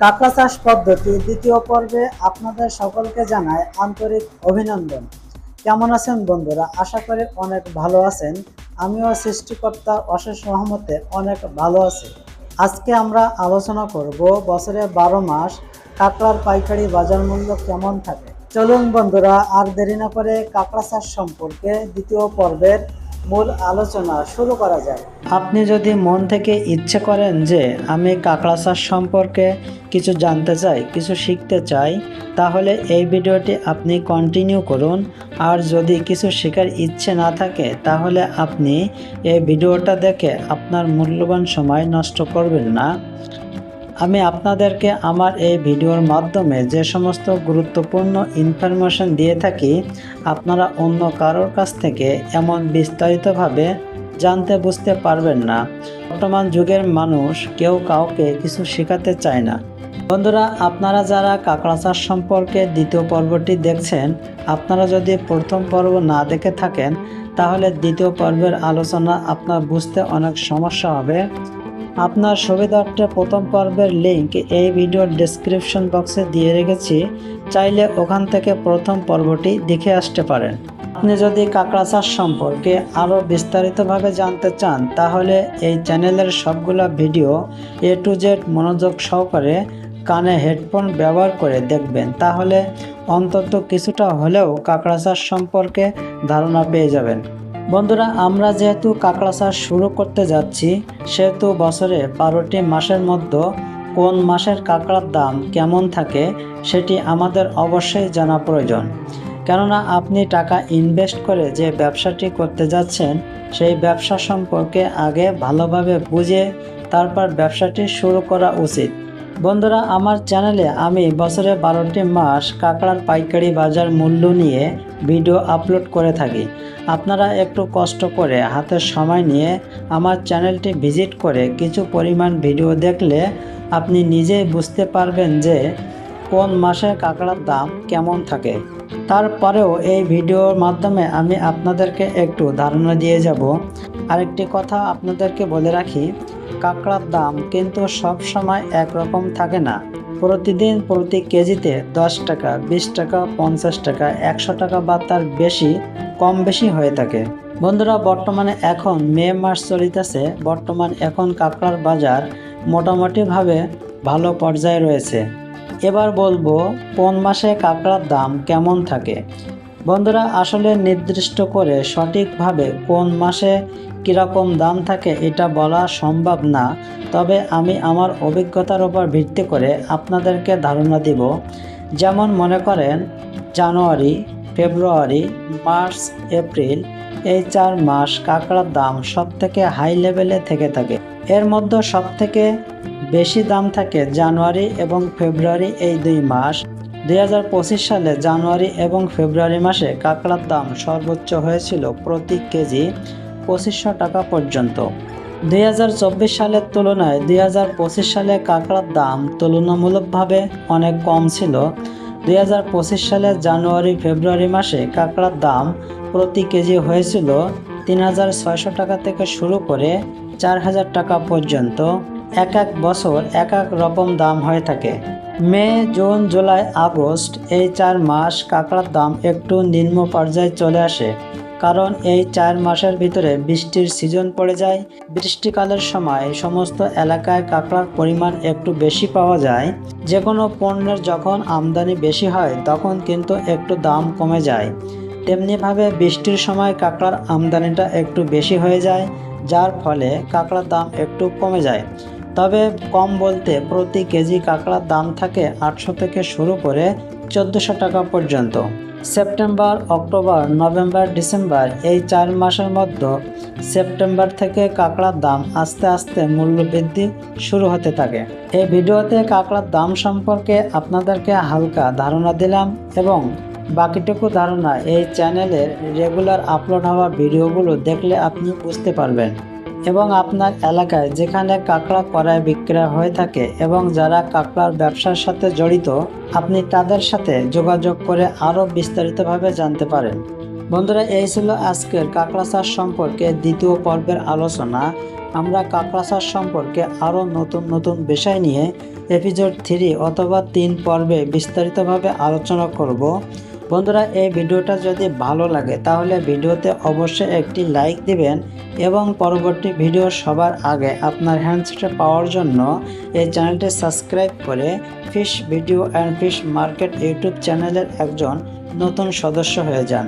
কাঁকড়া চাষ পদ্ধতি দ্বিতীয় পর্বে আপনাদের সকলকে জানায় আন্তরিক অভিনন্দন। কেমন আছেন বন্ধুরা? আশা করি অনেক ভালো আছেন। আমিও সৃষ্টিকর্তার অশেষ রহমতে অনেক ভালো আছি। আজকে আমরা আলোচনা করব বছরে বারো মাস কাঁকড়ার পাইকারি বাজার মূল্য কেমন থাকে? চলুন বন্ধুরা, আর দেরি না করে কাঁকড়া চাষ সম্পর্কে দ্বিতীয় পর্বের মূল আলোচনা শুরু করা যায় আপনি যদি মন থেকে ইচ্ছে করেন যে আমি কাঁকড়া চাষ সম্পর্কে কিছু জানতে চাই, কিছু শিখতে চাই, তাহলে এই ভিডিওটি আপনি কন্টিনিউ করুন। আর যদি কিছু শেখার ইচ্ছে না থাকে, তাহলে আপনি এই ভিডিওটা দেখে আপনার মূল্যবান সময় নষ্ট করবেন না। আমি আপনাদেরকে আমার এই ভিডিওর মাধ্যমে যে সমস্ত গুরুত্বপূর্ণ ইনফরমেশন দিয়ে থাকি, আপনারা অন্য কারোর কাছ থেকে এমন বিস্তারিতভাবে জানতে বুঝতে পারবেন না। বর্তমান যুগের মানুষ কেউ কাউকে কিছু শেখাতে চায় না। বন্ধুরা, আপনারা যারা কাঁকড়া চাষ সম্পর্কে দ্বিতীয় পর্বটি দেখছেন, আপনারা যদি প্রথম পর্ব না দেখে থাকেন, তাহলে দ্বিতীয় পর্বের আলোচনা আপনার বুঝতে অনেক সমস্যা হবে। আপনার সুবিধার্থে প্রথম পর্বের লিঙ্ক এই ভিডিওর ডেসক্রিপশন বক্সে দিয়ে রেখেছি। চাইলে ওখান থেকে প্রথম পর্বটি দেখে আসতে পারেন। আপনি যদি কাঁকড়া চাষ সম্পর্কে আরও বিস্তারিতভাবে জানতে চান, তাহলে এই চ্যানেলের সবগুলা ভিডিও এ টু জেড মনোযোগ সহকারে কানে হেডফোন ব্যবহার করে দেখবেন। তাহলে অন্তত কিছুটা হলেও কাঁকড়া চাষ সম্পর্কে ধারণা পেয়ে যাবেন। বন্ধুরা, আমরা যেহেতু কাঁকড়া চাষ শুরু করতে যাচ্ছি, সেহেতু বছরে বারোটি মাসের মধ্যে কোন মাসের কাঁকড়ার দাম কেমন থাকে সেটি আমাদের অবশ্যই জানা প্রয়োজন। কেননা, আপনি টাকা ইনভেস্ট করে যে ব্যবসাটি করতে যাচ্ছেন, সেই ব্যবসা সম্পর্কে আগে ভালোভাবে বুঝে তারপর ব্যবসাটি শুরু করা উচিত। বন্ধুরা, আমার চ্যানেলে আমি বছরে বারোটি মাস কাঁকড়ার পাইকারি বাজার মূল্য নিয়ে ভিডিও আপলোড করে থাকি। আপনারা একটু কষ্ট করে হাতের সময় নিয়ে আমার চ্যানেলটি ভিজিট করে কিছু পরিমাণ ভিডিও দেখলে আপনি নিজেই বুঝতে পারবেন যে কোন মাসে কাঁকড়ার দাম কেমন থাকে। তারপরেও এই ভিডিওর মাধ্যমে আমি আপনাদেরকে একটু ধারণা দিয়ে যাব। আরেকটি কথা আপনাদেরকে বলে রাখি কাঁকড়ার দাম কিন্তু সব সময় একরকম থাকে না। প্রতিদিন প্রতি কেজিতে দশ টাকা, বিশ টাকা, পঞ্চাশ টাকা, একশো টাকা বা তার বেশি, কম বেশি হয়ে থাকে। বন্ধুরা, বর্তমানে এখন মে মাস চলিতেছে। বর্তমান এখন কাঁকড়ার বাজার মোটামুটিভাবে ভালো পর্যায়ে রয়েছে। এবার বলব, কোন মাসে কাঁকড়ার দাম কেমন থাকে? বন্ধুরা, আসলে নির্দিষ্ট করে সঠিকভাবে কোন মাসে কীরকম দাম থাকে এটা বলা সম্ভব না। তবে আমি আমার অভিজ্ঞতার উপর ভিত্তি করে আপনাদেরকে ধারণা দিব। যেমন মনে করেন, জানুয়ারি, ফেব্রুয়ারি, মার্চ, এপ্রিল এই চার মাস কাঁকড়ার দাম সব থেকে হাই লেভেলে থেকে থাকে। এর মধ্যে সব থেকে বেশি দাম থাকে জানুয়ারি এবং ফেব্রুয়ারি এই দুই মাস। দুই হাজার পঁচিশ সালে জানুয়ারি এবং ফেব্রুয়ারি মাসে কাঁকড়ার দাম সর্বোচ্চ হয়েছিল প্রতি কেজি পঁচিশশো টাকা পর্যন্ত। দুই হাজার চব্বিশ সালের তুলনায় দুই হাজার পঁচিশ সালে কাঁকড়ার দাম তুলনামূলকভাবে অনেক কম ছিল। দু হাজার পঁচিশ সালের জানুয়ারি ফেব্রুয়ারি মাসে কাঁকড়ার দাম প্রতি কেজি হয়েছিল তিন হাজার ছয়শো টাকা থেকে শুরু করে চার হাজার টাকা পর্যন্ত। এক এক বছর এক এক রকম দাম হয়ে থাকে। মে, জুন, জুলাই, আগস্ট এই চার মাস কাঁকড়ার দাম একটু নিম্ন পর্যায়ে চলে আসে। কারণ এই চার মাসের ভিতরে বৃষ্টির সিজন পড়ে যায়। বৃষ্টিকালের সময় সমস্ত এলাকায় কাঁকড়ার পরিমাণ একটু বেশি পাওয়া যায়। যে কোনো পণ্যের যখন আমদানি বেশি হয়, তখন কিন্তু একটু দাম কমে যায়। তেমনিভাবে বৃষ্টির সময় কাঁকড়ার আমদানিটা একটু বেশি হয়ে যায়, যার ফলে কাঁকড়ার দাম একটু কমে যায়। তবে কম বলতে প্রতি কেজি কাঁকড়ার দাম থাকে আটশো থেকে শুরু করে চোদ্দোশো টাকা পর্যন্ত। সেপ্টেম্বর, অক্টোবর, নভেম্বর, ডিসেম্বর এই চার মাসের মধ্যে সেপ্টেম্বর থেকে কাঁকড়ার দাম আস্তে আস্তে মূল্য বৃদ্ধি শুরু হতে থাকে। এই ভিডিওতে কাঁকড়ার দাম সম্পর্কে আপনাদেরকে হালকা ধারণা দিলাম এবং বাকিটুকু ধারণা এই চ্যানেলের রেগুলার আপলোড হওয়া ভিডিওগুলো দেখলে আপনি বুঝতে পারবেন। এবং আপনার এলাকায় যেখানে কাঁকড়া করায় বিক্রয় হয়ে থাকে এবং যারা কাঁকড়ার ব্যবসার সাথে জড়িত, আপনি তাদের সাথে যোগাযোগ করে আরও বিস্তারিতভাবে জানতে পারেন। বন্ধুরা, এই ছিল আজকের কাঁকড়া চাষ সম্পর্কে দ্বিতীয় পর্বের আলোচনা। আমরা কাঁকড়া চাষ সম্পর্কে আরও নতুন নতুন বিষয় নিয়ে এপিসোড থ্রি অথবা তিন পর্বে বিস্তারিতভাবে আলোচনা করব। বন্ধুরা, এই ভিডিওটা যদি ভালো লাগে, তাহলে ভিডিওতে অবশ্যই একটি লাইক দিবেন এবং পরবর্তী ভিডিও সবার আগে আপনার হ্যান্ডসেটে পাওয়ার জন্য এই চ্যানেলটি সাবস্ক্রাইব করে fish video and fish market YouTube চ্যানেলের একজন নতুন সদস্য হয়ে যান।